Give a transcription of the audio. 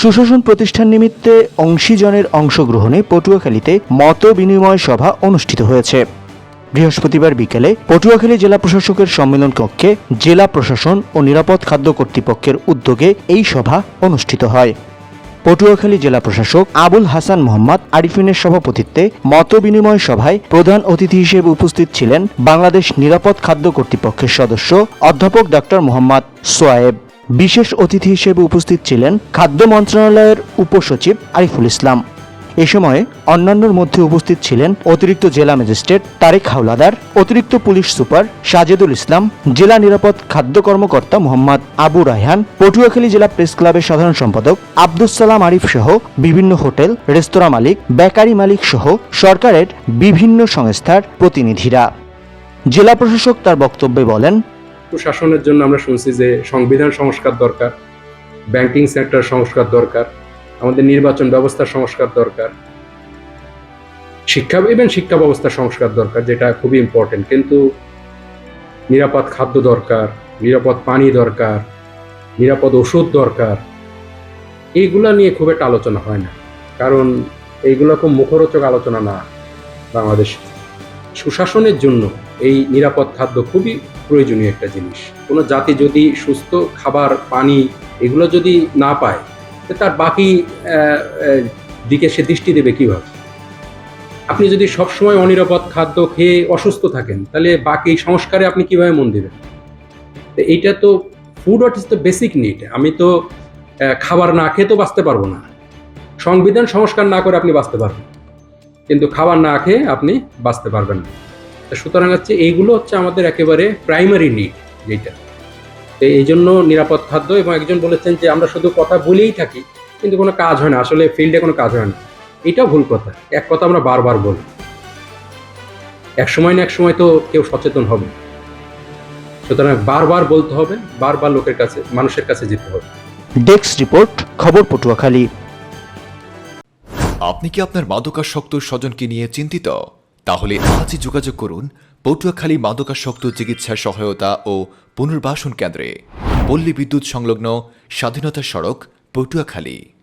সুশাসন প্রতিষ্ঠান নিমিত্তে অংশীজনের অংশগ্রহণে পটুয়াখালীতে মত বিনিময় সভা অনুষ্ঠিত হয়েছে। বৃহস্পতিবার বিকেলে পটুয়াখালী জেলা প্রশাসকের সম্মেলন কক্ষে জেলা প্রশাসন ও নিরাপদ খাদ্য কর্তৃপক্ষের উদ্যোগে এই সভা অনুষ্ঠিত হয়। পটুয়াখালী জেলা প্রশাসক আবুল হাসান মোহাম্মদ আরিফিনের সভাপতিত্বে মত বিনিময় সভায় প্রধান অতিথি হিসেবে উপস্থিত ছিলেন বাংলাদেশ নিরাপদ খাদ্য কর্তৃপক্ষের সদস্য অধ্যাপক ডক্টর মোহাম্মদ সোয়েব বিশেষ অতিথি হিসেবে উপস্থিত ছিলেন খাদ্য মন্ত্রণালয়ের উপসচিব আরিফুল ইসলাম। এ সময় অন্যান্যর মধ্যে উপস্থিত ছিলেন অতিরিক্ত জেলা ম্যাজিস্ট্রেট তারেক হাওলাদার, অতিরিক্ত পুলিশ সুপার সাজেদুল ইসলাম, জেলা নিরাপদ খাদ্য কর্মকর্তা মোহাম্মদ আবু রায়হান, পটুয়াখালী জেলা প্রেস ক্লাবের সাধারণ সম্পাদক আব্দুস সালাম আরিফ সহ বিভিন্ন হোটেল, রেস্তোরাঁ মালিক, বেকারি মালিক সহ সরকারের বিভিন্ন সংস্থার প্রতিনিধিরা। জেলা প্রশাসক তার বক্তব্যে বলেন প্রশাসনের জন্য আমরা শুনছি যে সংবিধান সংস্কার দরকার ব্যাংকিং সেক্টর সংস্কার দরকার, আমাদের নির্বাচন ব্যবস্থার সংস্কার দরকার, শিক্ষা ইভেন শিক্ষা ব্যবস্থার সংস্কার দরকার, যেটা খুবই ইম্পর্টেন্ট কিন্তু নিরাপদ খাদ্য দরকার, নিরাপদ পানি দরকার, নিরাপদ ওষুধ দরকার, এইগুলা নিয়ে খুব একটা আলোচনা হয় না। কারণ এইগুলো খুব মুখরোচক আলোচনা না বাংলাদেশ। সুশাসনের জন্য এই নিরাপদ খাদ্য খুবই প্রয়োজনীয় একটা জিনিস। কোনো জাতি যদি সুস্থ খাবার, পানি এগুলো যদি না পায় তার বাকি দিকে সে দৃষ্টি দেবে কীভাবে? আপনি যদি সবসময় অনিরাপদ খাদ্য খেয়ে অসুস্থ থাকেন, তাহলে বাকি সংস্কারে আপনি কীভাবে মন দেবেন? তো এইটা তো food what is the basic need আমি তো খাবার না খেয়ে তো বাঁচতে পারব না। সংবিধান সংস্কার না করে আপনি বাঁচতে পারবেন। কিন্তু খাবার না খেয়ে আপনি বাঁচতে পারবেন না। তো সুতরাং হচ্ছে এইগুলো হচ্ছে আমাদের একেবারে প্রাইমারি নিড যেটা। তো এই জন্য নিরাপদ খাদ্য এবং একজন বলেছেন যে আমরা শুধু কথা বলেই থাকি কিন্তু কোনো কাজ হয় না আসলে ফিল্ডে কোনো কাজ হয় না। এটাও ভুল কথা এক কথা আমরা বারবার বলি। এক সময় না এক সময় তো কেউ সচেতন হবে। সুতরাং বারবার বলতে হবে বারবার লোকের কাছে মানুষের কাছে যেতে হবে। ডেস্ক রিপোর্ট খবর পটুয়াখালী। আপনি কি আপনার মাদকাসক্ত স্বজনকে নিয়ে চিন্তিত? তাহলে আজই যোগাযোগ করুন পটুয়াখালী মাদকাসক্ত চিকিৎসা সহায়তা ও পুনর্বাসন কেন্দ্রে, পল্লী বিদ্যুৎ সংলগ্ন স্বাধীনতা সড়ক, পটুয়াখালী।